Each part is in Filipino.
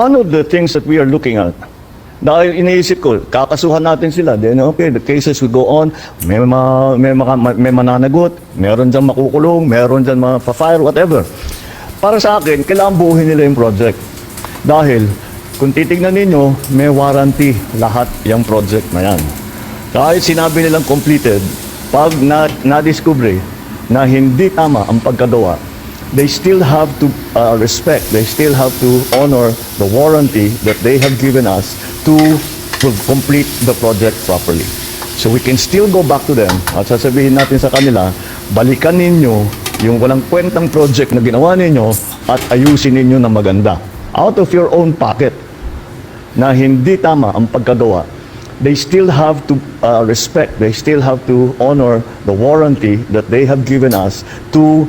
One of the things that we are looking at, dahil iniisip ko, kakasuhan natin sila. Then, okay, the cases will go on. May, ma, may, maka, may mananagot, meron dyan makukulong, meron dyan pa-fire, whatever. Para sa akin, kailangan buuhin nila yung project. Dahil, kung titignan ninyo, may warranty lahat yung project na yan. Kahit sinabi nilang completed, pag na, na-discover na hindi tama ang pagkagawa, they still have to uh, respect, they still have to honor the warranty that they have given us to, complete the project properly. So we can still go back to them at sasabihin natin sa kanila, balikan ninyo yung walang kwentang project na ginawa ninyo at ayusin ninyo na maganda. Out of your own pocket na hindi tama ang pagkagawa, they still have to uh, respect, they still have to honor the warranty that they have given us to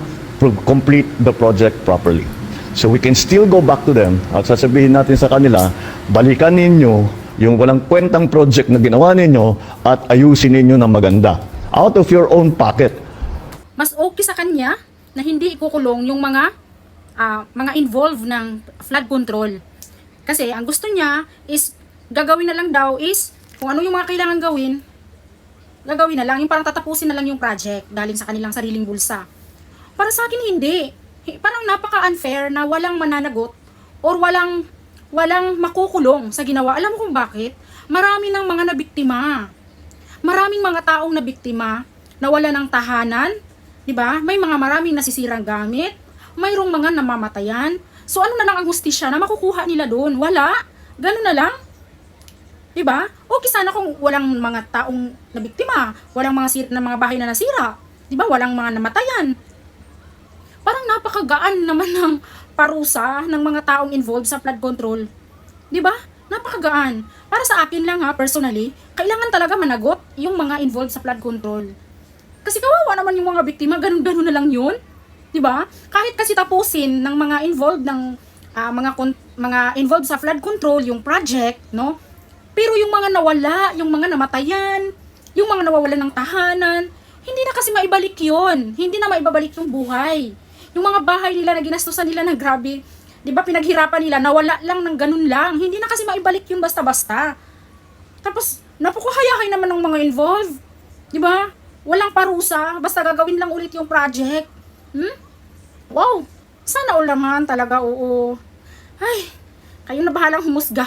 complete the project properly. So we can still go back to them at sasabihin natin sa kanila, balikan ninyo yung walang kwentang project na ginawa ninyo at ayusin ninyo na maganda. Out of your own pocket. mas okay sa kanya na hindi ikukulong yung mga ah, mga involved ng flood control. Kasi ang gusto niya is gagawin na lang daw is kung ano yung mga kailangan gawin, gagawin na lang, yung parang tatapusin na lang yung project galing sa kanilang sariling bulsa. Para sa akin hindi. Hi- Parang napaka-unfair na walang mananagot or walang walang makukulong sa ginawa. Alam mo kung bakit? Marami ng mga nabiktima. Maraming mga taong nabiktima, nawala ng tahanan, 'di ba? May mga maraming nasisirang gamit, mayroong mga namamatayan. So ano na lang ang hustisya na makukuha nila doon? Wala. Ganun na lang. 'Di ba? Okay sana kung walang mga taong nabiktima, walang mga sir na mga bahay na nasira, 'di ba? Walang mga namatayan. Parang napakagaan naman ng parusa ng mga taong involved sa flood control. 'Di ba? Napakagaan. Para sa akin lang ha, personally, kailangan talaga managot yung mga involved sa flood control. Kasi kawawa naman yung mga biktima, ganun-ganun na lang yun. 'Di ba? Kahit kasi tapusin ng mga involved ng ah, mga mga involved sa flood control yung project, no? Pero yung mga nawala, yung mga namatayan, yung mga nawawalan ng tahanan, hindi na kasi maibalik yon Hindi na maibabalik yung buhay. Yung mga bahay nila na ginastusan nila ng grabe, di ba pinaghirapan nila, nawala lang ng ganun lang. Hindi na kasi maibalik yun basta-basta. Tapos, napukuhayahay naman ng mga involved. Di ba? Walang parusa, basta gagawin lang ulit yung project. Hmm? Wow! Sana all naman talaga, oo. Ay, kayo na bahalang humusga.